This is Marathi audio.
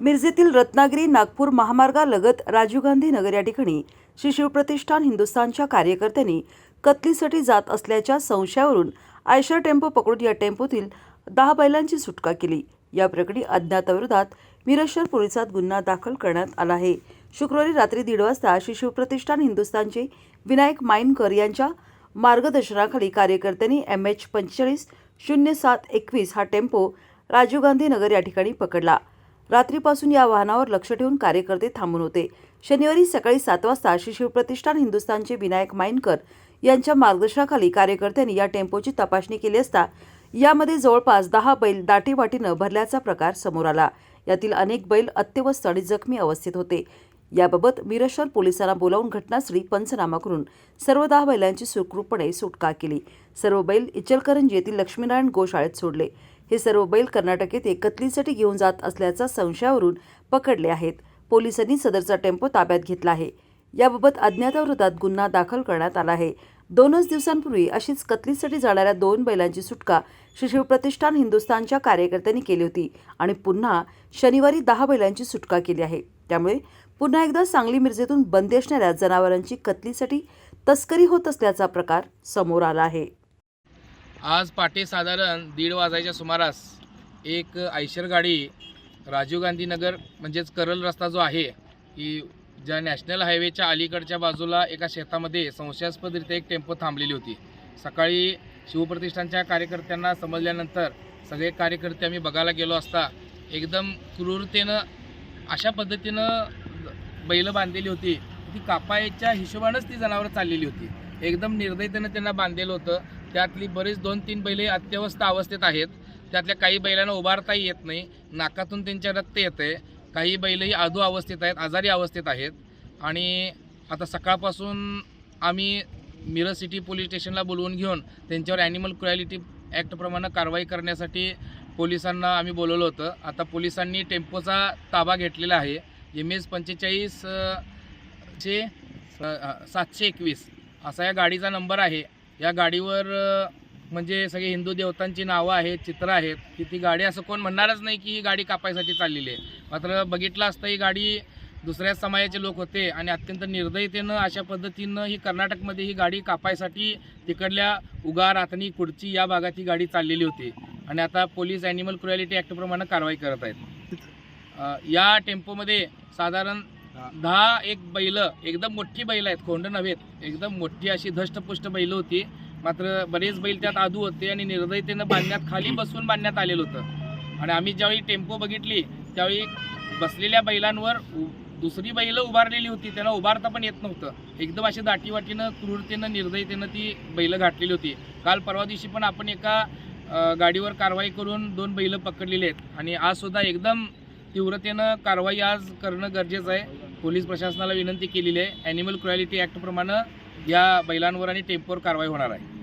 मिरजेतील रत्नागिरी नागपूर महामार्गालगत राजीव गांधी नगर या ठिकाणी श्री शिवप्रतिष्ठान हिंदुस्थानच्या कार्यकर्त्यांनी कतलीसाठी जात असल्याच्या संशयावरून आयशर टेम्पो पकडून या टेम्पोतील दहा बैलांची सुटका केली. या प्रकरणी अज्ञाताविरोधात मिरजशहर पोलिसात गुन्हा दाखल करण्यात आला आहे. शुक्रवारी रात्री दीड वाजता श्री शिवप्रतिष्ठान हिंदुस्थानचे विनायक माईनकर यांच्या मार्गदर्शनाखाली कार्यकर्त्यांनी एम एच पंचेचाळीस शून्य सात एकवीस हा टेम्पो राजीव गांधी नगर या ठिकाणी पकडला. रात्रीपासून या वाहनावर लक्ष ठेवून कार्यकर्ते थांबून होते. शनिवारी सकाळी सात वाजता श्री शिवप्रतिष्ठान हिंदुस्थानचे विनायक माईनकर यांच्या मार्गदर्शनाखाली कार्यकर्त्यांनी या टेम्पोची तपासणी केली असता यामध्ये जवळपास दहा बैल दाटीवाटीनं भरल्याचा प्रकार समोर आला. यातील अनेक बैल अत्यवस्थ आणि जखमी अवस्थेत होते. याबाबत मिरशर पोलिसांना बोलावून घटनास्थळी पंचनामा करून सर्व दहा बैलांची सुखरूपपणे सुटका केली. सर्व बैल इचलकरंजी येथील लक्ष्मीनारायण गोशाळेत सोडले. हे सर्व बैल कर्नाटक येथे कतलीसाठी घेऊन जात असल्याचा संशयावरून पकडले आहेत. पोलिसांनी सदरचा टेम्पो ताब्यात घेतला आहे. याबाबत अज्ञाताविरोधात गुन्हा दाखल करण्यात आला आहे. दोनच दिवसांपूर्वी अशीच कतलीसाठी जाणाऱ्या दोन बैलांची सुटका श्री शिवप्रतिष्ठान हिंदुस्थानच्या कार्यकर्त्यांनी केली होती आणि पुन्हा शनिवारी दहा बैलांची सुटका केली आहे. त्यामुळे पुन्हा एकदा सांगली मिरजेतून बंदी असणाऱ्या जनावरांची कतलीसाठी तस्करी होत असल्याचा प्रकार समोर आला आहे. आज पहाटे साधारण दीड वाजायच्या सुमारास एक आयशर गाडी राजीव गांधी नगर म्हणजेच करल रस्ता जो आहे की ज्या नॅशनल हायवेच्या अलीकडच्या बाजूला एका शेतामध्ये संशयास्पदरित्या एक टेम्पो थांबलेली होती. सकाळी शिवप्रतिष्ठानच्या कार्यकर्त्यांना समजल्यानंतर सगळे कार्यकर्ते आम्ही बघायला गेलो असता एकदम क्रूरतेनं अशा पद्धतीनं बैलं बांधलेली होती. ती कापायच्या हिशोबानंच ती जनावरं चाललेली होती. एकदम निर्दयतेनं त्यांना बांधलेलं होतं. त्यातली बरीच दोन तीन बैले अत्यवस्थ अवस्थेत आहेत. त्यातल्या काही बैलांना उभारताही येत नाही. नाकातून त्यांच्या रक्त येते काही बैलही आधू अवस्थेत आहेत आजारी अवस्थेत आहेत. आणि आता सकाळपासून आम्ही मिरज सिटी पोलीस स्टेशनला बोलवून घेऊन त्यांच्यावर ॲनिमल क्रुॲलिटी ॲक्टप्रमाणे कारवाई करण्यासाठी पोलिसांना आम्ही बोलवलं होतं. आता पोलिसांनी टेम्पोचा ताबा घेतलेला आहे. एम एस पंचेचाळीस चे सातशे एकवीस असा या गाडीचा नंबर आहे. या गाडीवर म्हणजे सगळे हिंदू देवतांची नावं आहेत चित्र आहेत की ती गाडी असं कोण म्हणणारच नाही की ही गाडी कापायसाठी चाललेली आहे. मात्र बघितलं असतं ही गाडी दुसऱ्या समाजाचे लोक होते आणि अत्यंत निर्दयतेनं अशा पद्धतीनं ही कर्नाटकमध्ये ही गाडी कापायसाठी तिकडल्या उगा रातनी कुडची या भागात ही गाडी चाललेली होती. आणि आता पोलीस ॲनिमल क्रुॲलिटी ॲक्टप्रमाणे कारवाई करत आहेत. या टेम्पोमध्ये साधारण दहा एक बैल एकदम मोठी बैल आहेत खोंड नव्हेत एकदम मोठी अशी धष्टपुष्ट बैल होती. मात्र बरेच बैल त्यात आदू होते आणि निर्दयतेनं बांधण्यात खाली बसवून बांधण्यात आलेलं होतं. आणि आम्ही ज्यावेळी टेम्पो बघितली त्यावेळी बसलेल्या बैलांवर दुसरी बैलं उभारलेली होती त्यांना उभारता पण येत नव्हतं. एकदम अशी दाटीवाटीनं क्रूरतेनं निर्दयतेनं ती बैलं घातलेली होती. काल परवा दिवशी पण आपण एका गाडीवर कारवाई करून दोन बैलं पकडलेली आहेत. आणि आज सुद्धा एकदम तीव्रतेनं कारवाई आज करणं गरजेचं आहे. पोलीस प्रशासनाला विनंती केलेली आहे. ॲनिमल क्रॉलिटी ॲक्टप्रमाणे या बैलांवर आणि टेम्पोवर कारवाई होणार आहे.